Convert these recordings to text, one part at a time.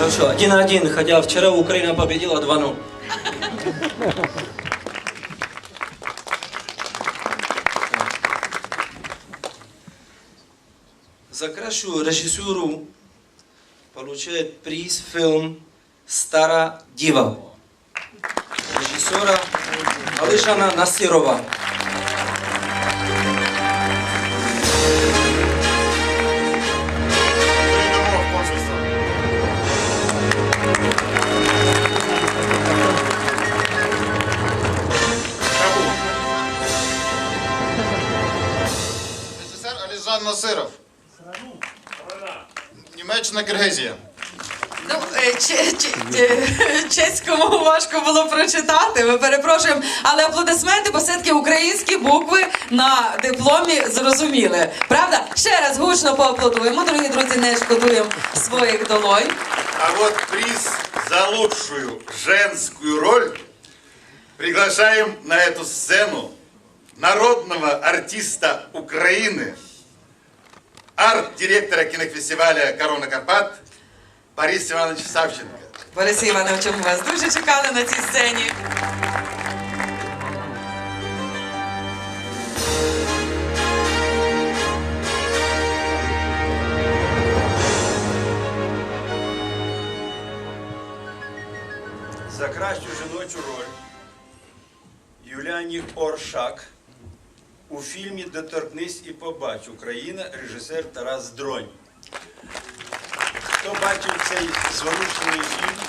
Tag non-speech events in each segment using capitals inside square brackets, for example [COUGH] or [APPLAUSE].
Хорошо, один на один, хотя вчера Украина победила 2-0. За кращую режиссуру получает приз фильм «Стара дива» режиссера Алишана Насирова. СССР Насиров. Німеччина, Киргизія. Ну, е, че- че- чеському важко було прочитати. Ми перепрошуємо, але аплодисменти, бо все-таки українські букви на дипломі зрозуміли. Правда? Ще раз гучно поаплодуємо. Дорогі друзі, не шкодуємо своїх долонь. А вот приз за лучшую женскую роль приглашаем на эту сцену народного артиста Украины, арт-директора кинофестиваля «Корона Карпат» Бориса Ивановича Савченко. Борисе Івановичу, ми вас дуже чекали на цій сцені. За кращу жіночу роль Юліані Оршак у фільмі Доторкнись і побач Україна, режисер Тарас Дронь. Хто бачив цей зворушений фільм?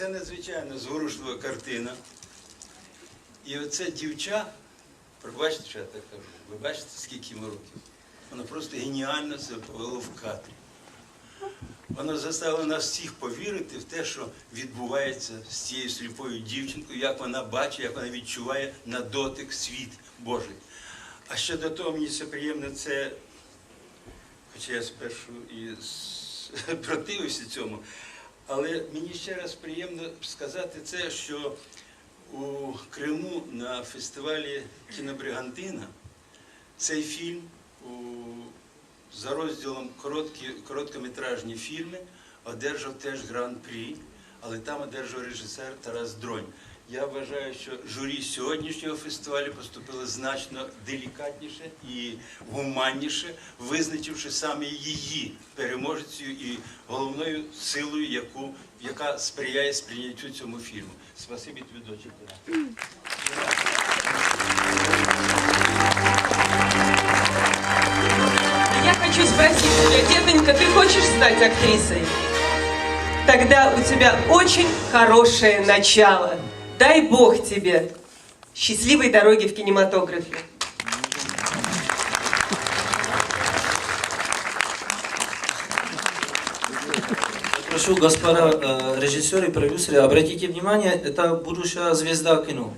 Це надзвичайно зворушлива картина. І оце дівча, пробачте, що я так кажу, ви бачите, скільки йому років? Воно просто геніально це повело в кадрі. Воно заставило нас всіх повірити в те, що відбувається з цією сліпою дівчинкою, як вона бачить, як вона відчуває на дотик світ Божий. А щодо того, мені це приємно, це, хоча я спершу і [LAUGHS] противився цьому, але мені ще раз приємно сказати це, що у Криму на фестивалі Кінобригантина цей фільм за розділом короткі, короткометражні фільми одержав теж гран-прі, але там одержав режисер Тарас Дронь. Я вважаю, що журі сьогоднішнього фестивалю поступило значно делікатніше і гуманніше, визначивши саме її переможецею і головною силою, яку, яка сприяє сприйняттю цьому фільму. Спасибі тобі, доченько. Я хочу спросить тебя, детонька, ты хочешь стать? Тогда у тебя очень хорошее начало. Дай Бог тебе счастливой дороги в кинематографе. Прошу, господа э, режиссеры и продюсеры, обратите внимание, это будущая звезда кино.